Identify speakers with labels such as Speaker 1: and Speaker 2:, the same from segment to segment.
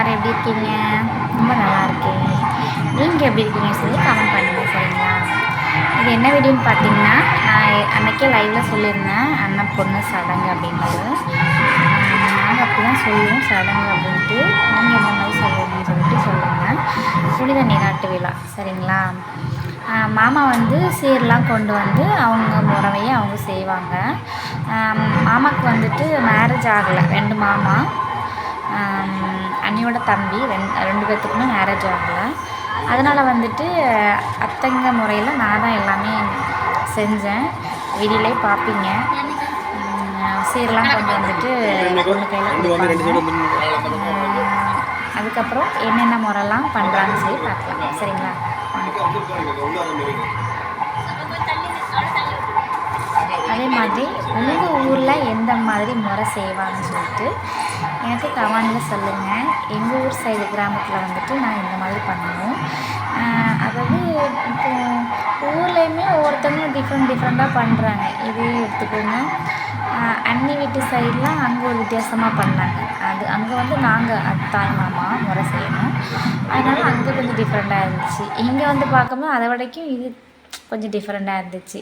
Speaker 1: எல்லோரும் எப்படி இருக்கீங்க? ரொம்ப நல்லா இருக்கேன். நீங்கள் எப்படி இருக்கீங்க சொல்லி கமெண்ட் பண்ணுங்கள் சரிங்களா? இது என்ன வீடியோன்னு பார்த்தீங்கன்னா நான் அன்றைக்கே லைவில் சொல்லியிருந்தேன் அண்ணன் பொண்ணு சடங்கு அப்படின்றது. நாங்கள் அப்படி தான் சொல்லுவோம் சடங்கு அப்படின்ட்டு. நீங்கள் எந்த மாதிரி சொல்லுவீங்கன்னு சொல்லிட்டு சொல்லுங்கள் புனித நீராட்டு விழா சரிங்களா? மாமா வந்து சீர்லாம் கொண்டு வந்து அவங்க முறவையை அவங்க செய்வாங்க. மாமாவுக்கு வந்துட்டு மேரேஜ் ஆகலை ரெண்டு மாமா. அண்ணியோட தம்பி ரெண்டு ரெண்டு பேர்த்துக்குமே மேரேஜ் ஆகலை. அதனால் வந்துட்டு அத்தைங்க முறையில் நான் தான் எல்லாமே செஞ்சேன். வீடியோலே பார்ப்பீங்க. சீரெலாம் கொண்டு வந்துட்டு பொண்ணு கையில் அதுக்கப்புறம் என்னென்ன முறைலாம் பண்ணுறாங்கன்னு சொல்லி பார்க்கலாம். சரிங்களா. அதே மாதிரி உங்கள் மாதிரி முறை செய்வாங்கன்னு சொல்லிட்டு எனக்கு கமெண்டில் சொல்லுங்கள். எங்கள் ஊர் சைடு கிராமத்தில் வந்துட்டு நான் இந்த மாதிரி பண்ணணும் அதாவது இப்போ ஊர்லேயுமே ஒவ்வொருத்தவங்க டிஃப்ரெண்ட் டிஃப்ரெண்ட்டாக பண்ணுறாங்க. இதே எடுத்துக்கோங்க. அண்ணி வீட்டு சைட்லாம் அங்கே ஒரு வித்தியாசமாக பண்ணாங்க அது அங்கே வந்து நாங்கள் தாய் மாமா முறை செய்யணும். அதனால் அங்கே கொஞ்சம் டிஃப்ரெண்ட்டாக இருந்துச்சு. இங்கே வந்து பார்க்கும்போது அதை வரைக்கும் இது கொஞ்சம் டிஃப்ரெண்ட்டாக இருந்துச்சு.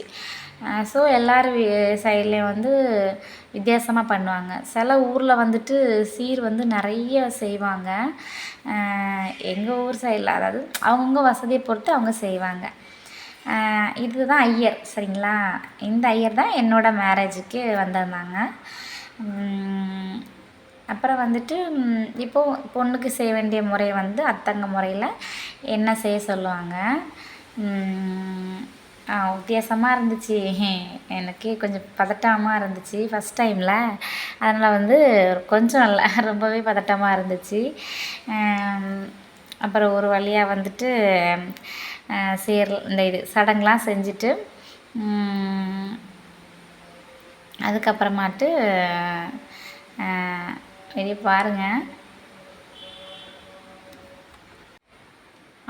Speaker 1: ஸோ எல்லார் சைட்லேயும் வந்து வித்தியாசமாக பண்ணுவாங்க. சில ஊரில் வந்துட்டு சீர் வந்து நிறைய செய்வாங்க. எங்கள் ஊர் சைடில் அதாவது அவங்கவுங்க வசதியை பொறுத்து அவங்க செய்வாங்க. இதுதான் ஐயர் சரிங்களா? இந்த ஐயர் தான் என்னோடய மேரேஜுக்கு வந்திருந்தாங்க. அப்புறம் வந்துட்டு இப்போது பொண்ணுக்கு செய்ய வேண்டிய முறை வந்து அத்தங்க முறையில் என்ன செய்ய சொல்லுவாங்க? வித்தியாசமாக இருந்துச்சு. எனக்கே கொஞ்சம் பதட்டமாக இருந்துச்சு ஃபஸ்ட் டைமில் அதனால் வந்து கொஞ்சம் இல்லை ரொம்பவே பதட்டமாக இருந்துச்சு. அப்புறம் ஒரு வழியாக வந்துட்டு சேர் இந்த இது சடங்குலாம் செஞ்சுட்டு அதுக்கப்புறமாட்டு வெளியே பாருங்கள்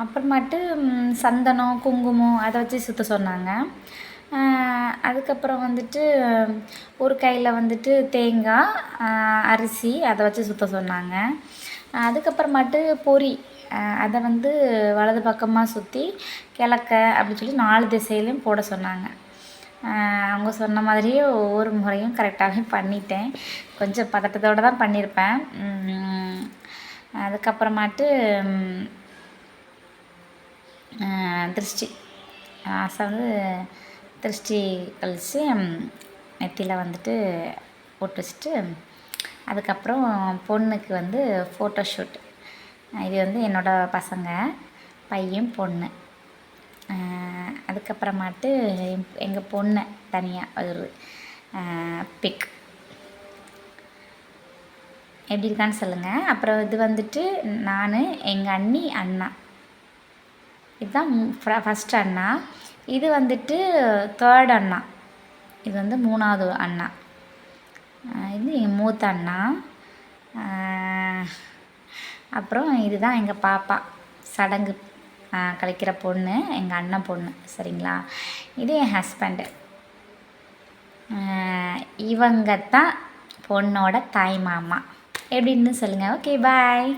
Speaker 1: அப்புறமாட்டு சந்தனம் குங்குமம் அதை வச்சு சுற்ற சொன்னாங்க. அதுக்கப்புறம் வந்துட்டு ஒரு கையில் வந்துட்டு தேங்காய் அரிசி அதை வச்சு சுற்ற சொன்னாங்க. அதுக்கப்புறமாட்டு பொரி அதை வந்து வலது பக்கமாக சுற்றி கிழக்க அப்படின்னு சொல்லி நாலு திசையிலையும் போட சொன்னாங்க. அவங்க சொன்ன மாதிரியே ஒவ்வொரு முறையும் கரெக்டாகவே பண்ணிட்டேன். கொஞ்சம் பதட்டத்தோடு தான் பண்ணியிருப்பேன் அதுக்கப்புறமாட்டு திருஷ்டி. ஆசை வந்து திருஷ்டி கழித்து நெத்தியில் வந்துட்டு போட்டு வச்சுட்டு அதுக்கப்புறம் பொண்ணுக்கு வந்து ஃபோட்டோ ஷூட் இது வந்து என்னோடய பசங்க பையன் பொண்ணு. அதுக்கப்புறமாட்டு எங்கள் பொண்ணை தனியாக ஒரு பிக் எப்படி இருக்கான்னு சொல்லுங்கள் அப்புறம் இது வந்துட்டு நான் எங்கள் அண்ணி அண்ணா. இதுதான் ஃபஸ்ட் அண்ணா. இது வந்துட்டு தேர்ட் அண்ணா. இது வந்து மூணாவது அண்ணா. இது எங்கள் மூத்த அண்ணா. அப்புறம் இதுதான் எங்கள் பாப்பா. சடங்கு கலைக்கிற கழிக்கிற பொண்ணு எங்கள் அண்ணன் பொண்ணு. சரிங்களா? இது என் ஹஸ்பண்டு இவங்க தான் பொண்ணோட தாய் மாமா. எப்படின்னு சொல்லுங்கள் ஓகே பாய்